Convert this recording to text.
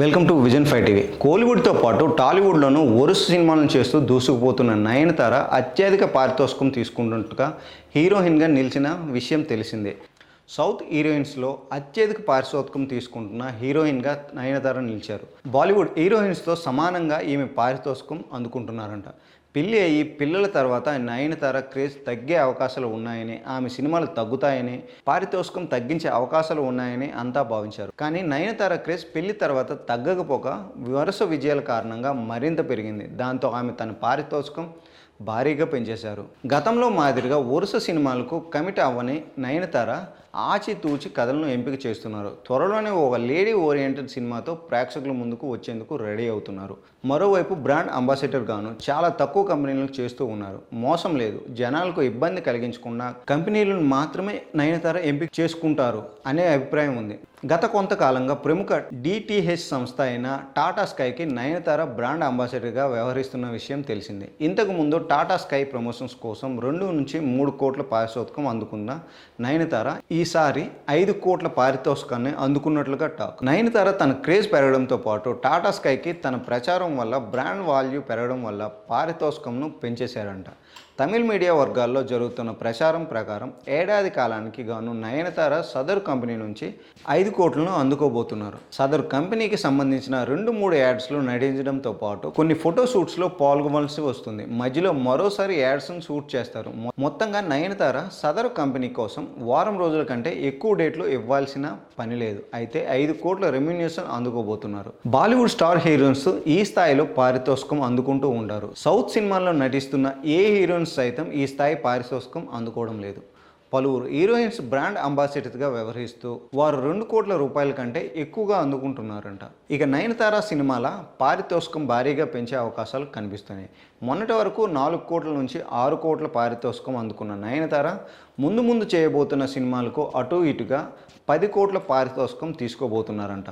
Welcome to vision five TV. కోలీవుడ్తో పాటు టాలీవుడ్లోనూ వరుస సినిమాలను చేస్తూ దూసుకుపోతున్న నయనతార అత్యధిక పారితోషికం తీసుకుంటున్నట్టుగా హీరోయిన్గా నిలిచిన విషయం తెలిసిందే. సౌత్ హీరోయిన్స్లో అత్యధిక పారితోషికం తీసుకుంటున్న హీరోయిన్గా నయనతార నిలిచారు. బాలీవుడ్ హీరోయిన్స్తో సమానంగా ఈమె పారితోషికం అందుకుంటున్నారంట. పెళ్ళి అయ్యి పిల్లల తర్వాత నయనతార క్రేజ్ తగ్గే అవకాశాలు ఉన్నాయని ఆమె సినిమాలు తగ్గుతాయని పారితోషికం తగ్గించే అవకాశాలు ఉన్నాయని అంతా భావించారు. కానీ నయనతార క్రేజ్ పెళ్ళి తర్వాత తగ్గకపోక వరుస విజయాల కారణంగా మరింత పెరిగింది. దాంతో ఆమె తన పారితోషికం భారీగా పెంచేశారు. గతంలో మాదిరిగా వరుస సినిమాలకు కమిట్ అవ్వని నయనతార ఆచితూచి కథలను ఎంపిక చేస్తున్నారు. త్వరలోనే ఒక లేడీ ఓరియంటెడ్ సినిమాతో ప్రేక్షకుల ముందుకు వచ్చేందుకు రెడీ అవుతున్నారు. మరోవైపు బ్రాండ్ అంబాసిడర్ గాను చాలా తక్కువ కంపెనీలకు చేస్తూ ఉన్నారు. మోసం లేదు. జనాలకు ఇబ్బంది కలిగించకుండా కంపెనీలను మాత్రమే నయనతార ఎంపిక చేసుకుంటారు అనే అభిప్రాయం ఉంది. గత కొంతకాలంగా ప్రముఖ డిటిహెచ్ సంస్థ అయిన టాటా స్కైకి నయనతార బ్రాండ్ అంబాసిడర్గా వ్యవహరిస్తున్న విషయం తెలిసిందే. ఇంతకు ముందు టాటా స్కై ప్రమోషన్స్ కోసం రెండు నుంచి మూడు కోట్ల పారితోషికం అందుకున్న నయనతార ఈసారి ఐదు కోట్ల పారితోషికాన్ని అందుకున్నట్లుగా టాక్. నయనతార తన క్రేజ్ పెరగడంతో పాటు టాటా స్కైకి తన ప్రచారం వల్ల బ్రాండ్ వాల్యూ పెరగడం వల్ల పారితోషికంను పెంచేశారంట. తమిళ్ మీడియా వర్గాల్లో జరుగుతున్న ప్రచారం ప్రకారం ఏడాది కాలానికి గాను నయనతార సదరు కంపెనీ నుంచి ఐదు కోట్లను అందుకోబోతున్నారు. సదరు కంపెనీకి సంబంధించిన రెండు మూడు యాడ్స్లో నటించడంతో పాటు కొన్ని ఫోటో షూట్స్లో పాల్గొవలసి వస్తుంది. మధ్యలో మరోసారి యాడ్స్ను షూట్ చేస్తారు. మొత్తంగా నయనతార సదరు కంపెనీ కోసం వారం రోజుల కంటే ఎక్కువ డేట్లు ఇవ్వాల్సిన పని లేదు. అయితే ఐదు కోట్ల రెమ్యూనేషన్ అందుకోబోతున్నారు. బాలీవుడ్ స్టార్ హీరోయిన్స్ ఈ స్థాయిలో పారితోషికం అందుకుంటూ ఉంటారు. సౌత్ సినిమాల్లో నటిస్తున్న ఏ హీరోయిన్ హీరోయిన్స్ సైతం ఈ స్థాయి పారితోషికం అందుకోవడం లేదు. పలువురు హీరోయిన్స్ బ్రాండ్ అంబాసిడర్గా వ్యవహరిస్తూ వారు రెండు కోట్ల రూపాయల కంటే ఎక్కువగా అందుకుంటున్నారంట. ఇక నయనతార సినిమాల పారితోషికం భారీగా పెంచే అవకాశాలు కనిపిస్తున్నాయి. మొన్నటి వరకు నాలుగు కోట్ల నుంచి ఆరు కోట్ల పారితోషికం అందుకున్న నయనతార ముందు ముందు చేయబోతున్న సినిమాలకు అటు ఇటుగా పది కోట్ల పారితోషికం తీసుకోబోతున్నారంట.